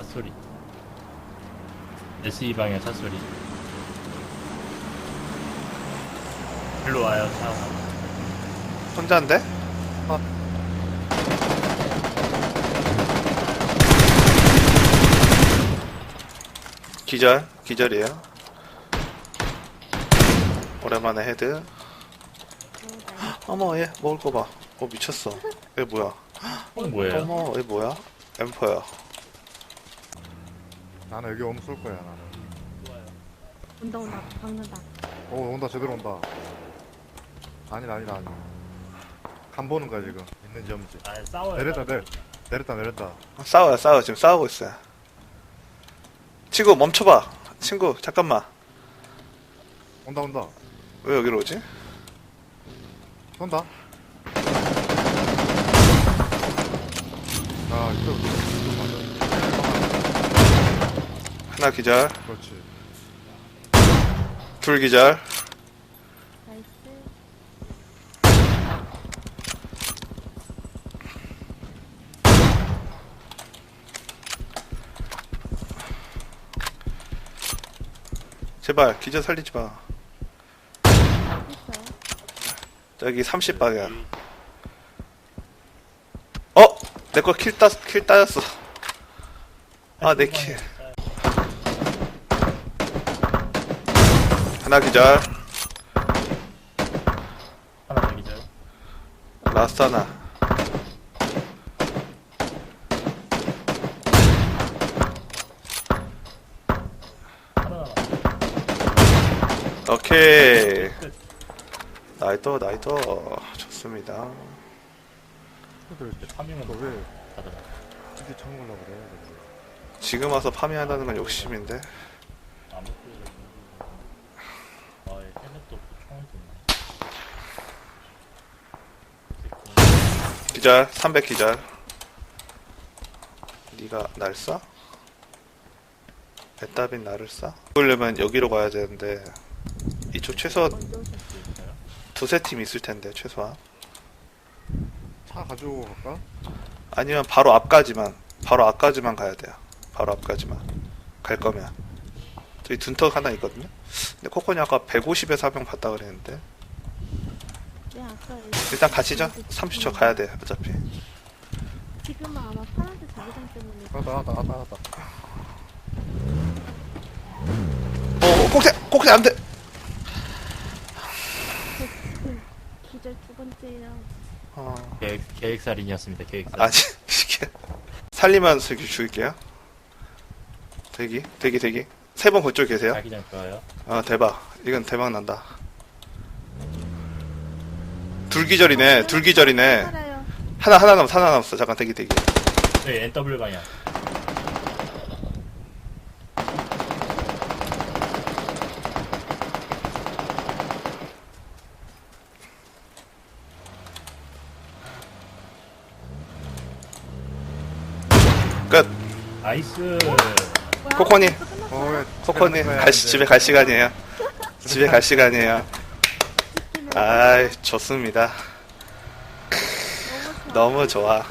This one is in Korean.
차 소리. SE 방향 차 소리. 일로 와요 차. 혼자인데? 기절, 기절이에요. 오랜만에 헤드. 어머, 얘 먹을 거 봐. 어, 미쳤어. 얘 뭐야? 어 뭐예요? 어머, 얘 뭐야? 엠퍼야. 나는 여기 오면 쏠 거야 나는 온다 온다 박는다 오 온다 제대로 온다 아니다 아니다 아니다 간 보는 거야 지금 있는지 없는지 아 싸워요. 내렸다 내 내렸다 내렸다 싸워요, 싸워. 지금 싸우고 있어요. 친구, 멈춰봐. 친구, 잠깐만. 온다 온다 왜 여기로 오지? 쏜다 아 이쪽 하나 기절, 그렇지 둘 기절. 나이스 제발, 기절 살리지 마. 저기 30방향. 어? 내 거 킬 따, 킬 따였어. 아, 내 킬. 하나 기절. 하나 더 기절. 라스트 하나. 하나. 오케이. 끝. 나이터, 나이터. 좋습니다. 너왜. 이게 그래 지금 와서 파밍한다는 건 욕심인데. 아무것도. 아, 얘 헬멧도 없고 총알도 있네. 기절, 300 기절. 네가 날 쏴? 에따빈 나를 쏴? 그러려면 여기로 가야 되는데 이쪽 최소한 두세 팀 있을 텐데 최소한 차 가지고 갈까? 아니면 바로 앞까지만 바로 앞까지만 가야 돼요 바로 앞까지만 갈 거면 저기 둔턱 하나 있거든요. 근데 코코니 아까 150에서 한명 봤다 그랬는데. 네 일단 가시죠. 30초 가야 돼 어차피. 지금은 아마 파란색 자기장 때문에. 나다 나다 나다 나다 어 꼭대 꼭대 안돼. 그 기절 두 번째랑 어. 계획, 계획살인이었습니다, 계획살. 아니 이게 살리면 저기 죽일게요. 대기 대기 대기 세 번 그쪽 계세요 자기장 좋아요. 아 대박 이건 대박 난다 둘기절이네 둘기절이네 살아요 하나 하나 남았어 하나 남았어 잠깐 대기 대기 저희 NW 방향. 끝 나이스. 뭐야? 코코니 어요? 어왜 코코님 갈 시 집에 갈 시간이에요 집에 갈 시간이에요 아이 좋습니다. 너무 좋아